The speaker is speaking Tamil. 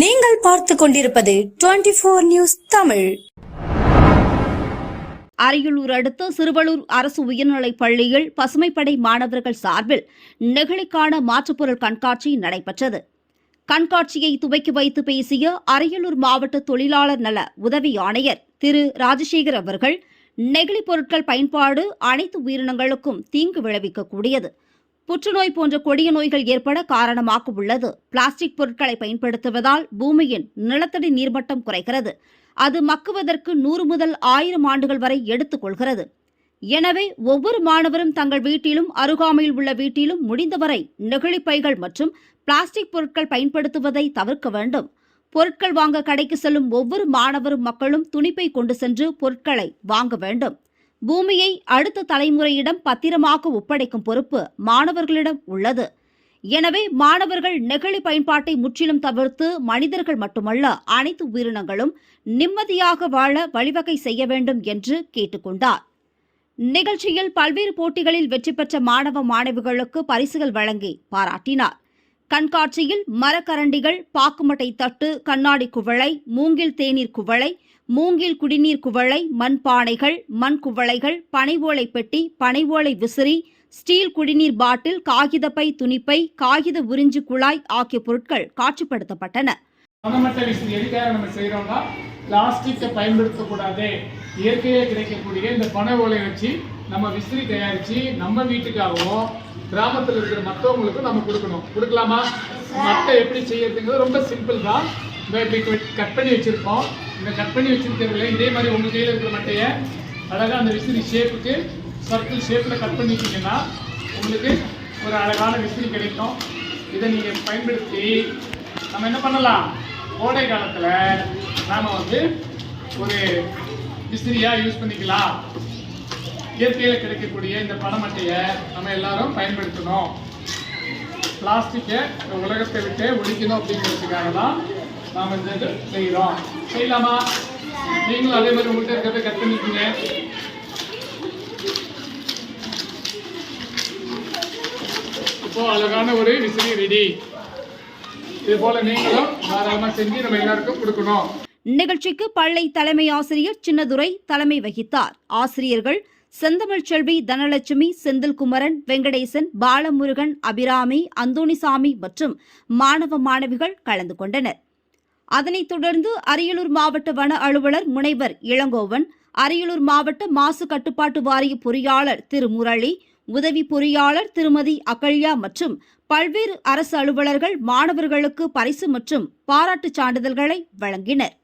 நீங்கள் பார்த்து கொண்டிருப்பது twenty four news Tamil. Ariyalur அடுத்த சிறுவலூர் அரசு உயர்நிலைப் பள்ளியில் பசுமைப்படை மாணவர்கள் சார்பில் நெகிழிக்கான மாற்றுப்பொருள் கண்காட்சி நடைபெற்றது. கண்காட்சியை துவக்கி வைத்து பேசிய அரியலூர் மாவட்ட தொழிலாளர் நல உதவி ஆணையர் திரு ராஜசேகர் அவர்கள் நெகிழி பொருட்கள் பயன்பாடு அனைத்து உயிரினங்களுக்கும் தீங்கு விளைவிக்கக்கூடியது. புற்றுநோய் போன்ற கொடிய நோய்கள் ஏற்பட காரணமாக உள்ளது பிளாஸ்டிக் பொருட்களை பயன்படுத்துவதால் பூமியின் நிலத்தடி நீர்மட்டம் குறைகிறது. அது மக்குவதற்கு நூறு முதல் ஆயிரம் ஆண்டுகள் வரை எடுத்துக் கொள்கிறது. எனவே ஒவ்வொரு மாணவரும் தங்கள் வீட்டிலும் அருகாமையில் உள்ள வீட்டிலும் முடிந்தவரை நெகிழிப்பைகள் மற்றும் பிளாஸ்டிக் பொருட்கள் பயன்படுத்துவதை தவிர்க்க வேண்டும். பொருட்கள் வாங்க கடைக்கு செல்லும் ஒவ்வொரு மாணவரும் மக்களும் துணிப்பை கொண்டு சென்று பொருட்களை வாங்க வேண்டும். பூமியை அடுத்த தலைமுறையிடம் பத்திரமாக ஒப்படைக்கும் பொறுப்பு மாணவர்களிடம் உள்ளது. எனவே மாணவர்கள் நெகிழி பயன்பாட்டை முற்றிலும் தவிர்த்து மனிதர்கள் மட்டுமல்ல அனைத்து உயிரினங்களும் நிம்மதியாக வாழ வழிவகை செய்ய வேண்டும் என்று கேட்டுக்கொண்டார். நிகழ்ச்சியில் பல்வேறு போட்டிகளில் வெற்றி பெற்ற மாணவ மாணவிகளுக்கு பரிசுகள் வழங்கி பாராட்டினார். கண்காட்சியில் மரக்கரண்டிகள் பாக்குமட்டை தட்டு கண்ணாடி குவளை மூங்கில் தேநீர் குவளை மூங்கில் குடிநீர் குவளை மண் பானைகள் மண் குவளைகள் பனைவோலை பெட்டி பனைவோலை விசிறி ஸ்டீல் குடிநீர் பாட்டில் காகிதப்பை துணிப்பை காகித உறிஞ்சு குழாய் ஆகிய பொருட்கள் காட்சிப்படுத்தப்பட்டன. பணமட்ட விசிறி எதுக்காக நம்ம செய்கிறோம்னா பிளாஸ்டிக்கை பயன்படுத்தக்கூடாது. இயற்கையே கிடைக்கக்கூடிய இந்த பனை ஓலை வச்சு நம்ம விசிறி தயாரித்து நம்ம வீட்டுக்காகவும் கிராமத்தில் இருக்கிற மற்றவங்களுக்கும் நம்ம கொடுக்கணும். கொடுக்கலாமா? மட்டை எப்படி செய்யறதுங்கிறது ரொம்ப சிம்பிள் தான். இப்படி கட் பண்ணி வச்சுருக்கோம். இந்த கட் பண்ணி வச்சிருக்கிறதுல இதே மாதிரி உங்கள் கையில் இருக்கிற மட்டையை அழகாக அந்த விசிறி ஷேப்புக்கு சர்க்கிள் ஷேப்பில் கட் பண்ணிட்டீங்கன்னா உங்களுக்கு ஒரு அழகான விசிறி கிடைக்கும். இதை நீங்கள் பயன்படுத்தி நம்ம என்ன பண்ணலாம்? கோடை காலத்தில் நாம் வந்து ஒரு விசிறியாக யூஸ் பண்ணிக்கலாம். இயற்கையில் கிடைக்கக்கூடிய இந்த பணமட்டையை நம்ம எல்லாரும் பயன்படுத்தணும். பிளாஸ்டிக்கை உலகத்தை விட்டு ஒழிக்கணும் அப்படிங்கிறதுக்காக தான் நாம் இந்த இது செய்கிறோம். செய்யலாமா? நீங்களும் அதே மாதிரி உங்கள்கிட்ட இருக்கிறத கட் பண்ணிக்கோங்க இப்போ அழகான ஒரு விசிறி ரெடி இது போல நீங்களும் தாராளமாக செஞ்சு நம்ம எல்லாருக்கும் கொடுக்கணும். நிகழ்ச்சிக்கு பள்ளி தலைமை ஆசிரியர் சின்னதுரை தலைமை வகித்தார். ஆசிரியர்கள் செந்தமிழ் செல்வி தனலட்சுமி செந்தில்குமரன் வெங்கடேசன் பாலமுருகன் அபிராமி அந்தோணிசாமி மற்றும் மாணவ மாணவிகள் கலந்து கொண்டனர். அதனைத் தொடர்ந்து அரியலூர் மாவட்ட வன அலுவலர் முனைவர் இளங்கோவன் அரியலூர் மாவட்ட மாசு கட்டுப்பாட்டு வாரிய பொறியாளர் திரு முரளி உதவி பொறியாளர் திருமதி அகல்யா மற்றும் பல்வேறு அரசு அலுவலர்கள் மாணவர்களுக்கு பரிசு மற்றும் பாராட்டுச் சான்றிதழ்களை வழங்கினர்.